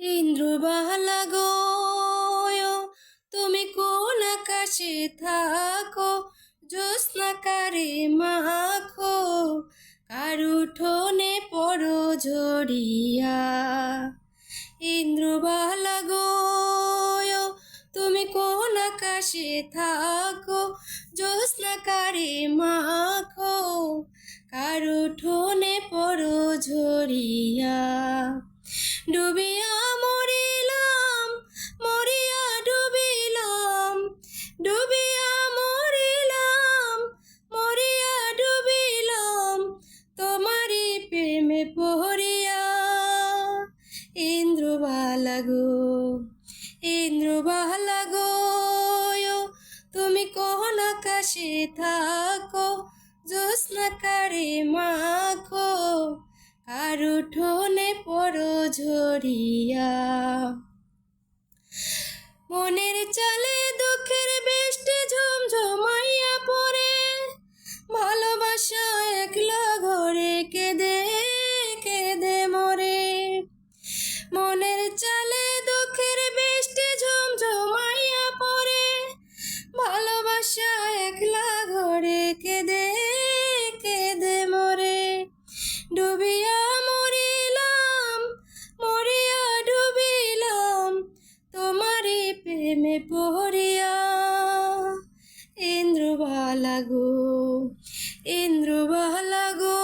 ইন্দ্রবালা গো, তুমি কোন আকাশে থাকো? জ্যোৎস্নাকারে মাখো, কারু ঠোনে পড়ো ঝরিয়া? ইন্দ্রবালা গো, তুমি কোন আকাশে থাকো? জ্যোৎস্নাকারে মাখো, কারু ঠোনে পড়ো ঝরিয়া? আকাশে থাকো জ্যোৎস্নাকারে মাখো কারু ঠোনে পড়ো ঝরিয়া প্রেমে পড়িয়া, ইন্দ্রবালা গো ইন্দ্রবালা গো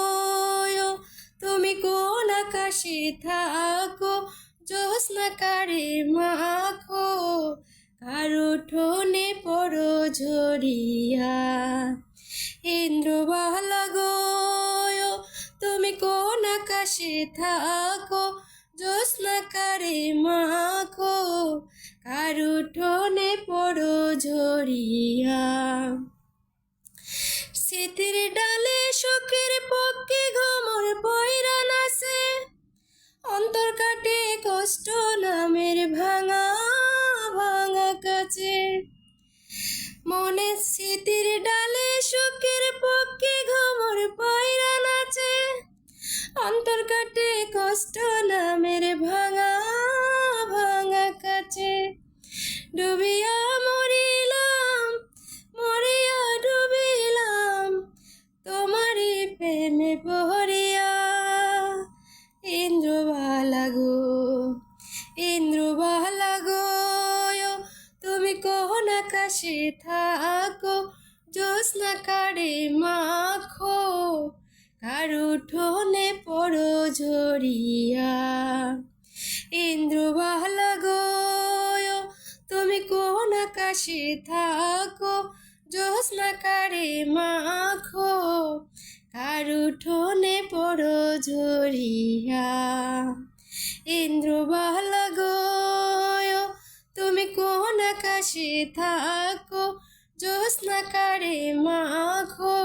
তুমি কোন আকাশে থাকো জ্যোৎস্নাকারে মাখো, কারও ঠোনে পড়ো ঝরিয়া। ইন্দ্রবালা গো তুমি কোন আকাশে থাকো ঝরিয়া স্মৃতির ডালে শোকের পক্ষে ঘমর পয়রা নাচে অন্তর কাটে কষ্ট নামের ভাঙা ভাঙা কাছে। মনে স্মৃতির ডালে শোকের পক্ষে ঘমর পয়রা নাচে অন্তর কাটে কষ্ট নামের ভাঙা ভাঙা কাছে। ডুবিয়া প্রেমে পড়িয়া ইন্দ্রবালা গো ইন্দ্রবালা গো, তুমি কোন আকাশে থাকো, জ্যোৎস্নাকারে মাখো, কারু ঠোনে পড়ো ঝরিয়া। ইন্দ্রবালা গো, তুমি কোন আকাশে থাকো, জ্যোৎস্নাকারে মাখো কারু উঠোনে পড়ো ঝরিয়া। ইন্দ্রবালা গো তুমি কোন আকাশে থাকো? জ্যোৎস্নাকারে মাখো।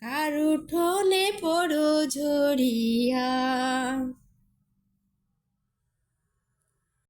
কার উঠোনে পড়ো ঝরিয়া।